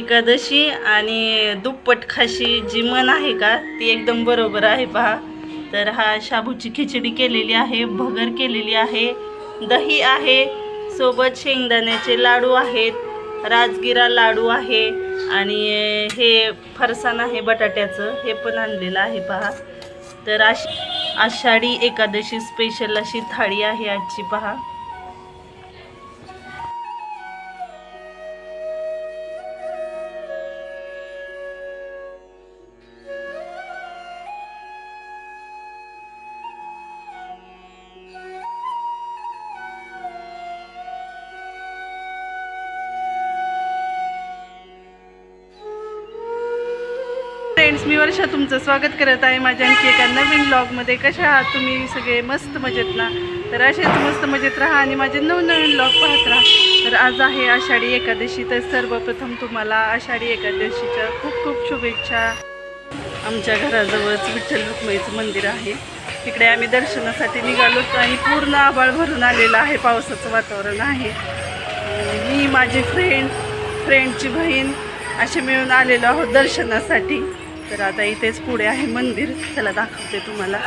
एकादशी आणि दुप्पट खाशी जी मन आहे का ती एकदम बरोबर आहे पहा. तर हा शाबूची खिचडी केलेली आहे भगर केलेली आहे दही आहे सोबत शेंगदाण्याचे लाडू आहेत राजगिरा लाडू आहे आणि हे फरसाण आहे बटाट्याचं हे पण आणलेलं आहे पहा. तर आश आषाढी एकादशी स्पेशल अशी थाळी आहे आजची पहा. फ्रेंड्स मी वर्षा तुमचं स्वागत करत आहे माझ्या आणखी एका नवीन ब्लॉगमध्ये कशा आहात तुम्ही? सगळे मस्त मजेत ना? तर असेच मस्त मजेत राहा आणि माझे नवनवीन ब्लॉग पाहत राहा. तर आज आहे आषाढी एकादशी तर सर्वप्रथम तुम्हाला आषाढी एकादशीच्या खूप खूप शुभेच्छा. आमच्या घराजवळच विठ्ठल रुक्मईचं मंदिर आहे. तिकडे आम्ही दर्शनासाठी निघालो आणि पूर्ण आभाळ भरून आलेलं आहे पावसाचं वातावरण आहे. मी माझी फ्रेंड फ्रेंडची बहीण असे मिळून आलेलो आहोत दर्शनासाठी. तर आता इथेच पुढे आहे मंदिर. चला दाखवते तुम्हाला.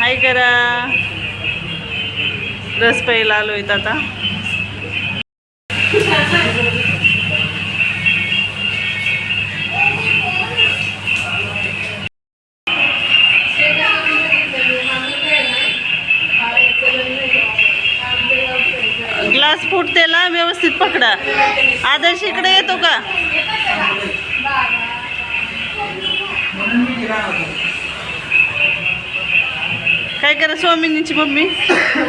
हाय करा. रस प्यायला आलोय आता. ग्लास फुटतेला व्यवस्थित पकडा. आदर्श इकडे येतो का? काय करा स्वामिनीची मम्मी?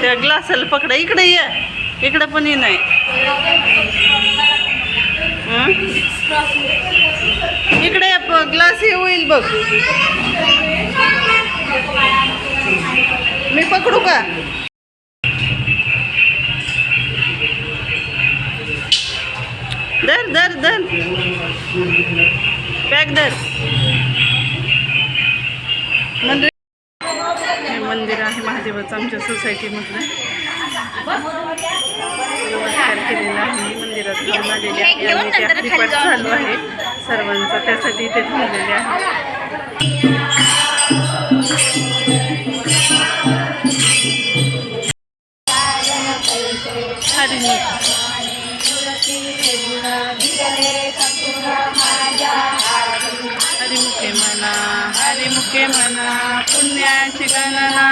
त्या ग्लासाला पकडा. इकडे ये. इकडं पण ये नाही. इकडे ग्लास हे होईल बघ. मी पकडू का? धर धर धर. पॅक धर. म्हणजे आज आमच्या सोसायटीमधलं नमस्कार केलेला आहे. मंदिरात जाऊन आलेले आहे. आणि चालू आहे. सर्वांचा त्यासाठी इथे थांबलेले आहे. हरिणी हरिमुखे म्हणा हरिमुखे म्हणा पुण्याची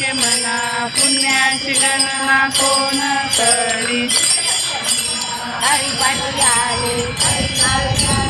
हरिमुखे म्हणा पुण्याची गणना कोण करी हरी पाठी आले.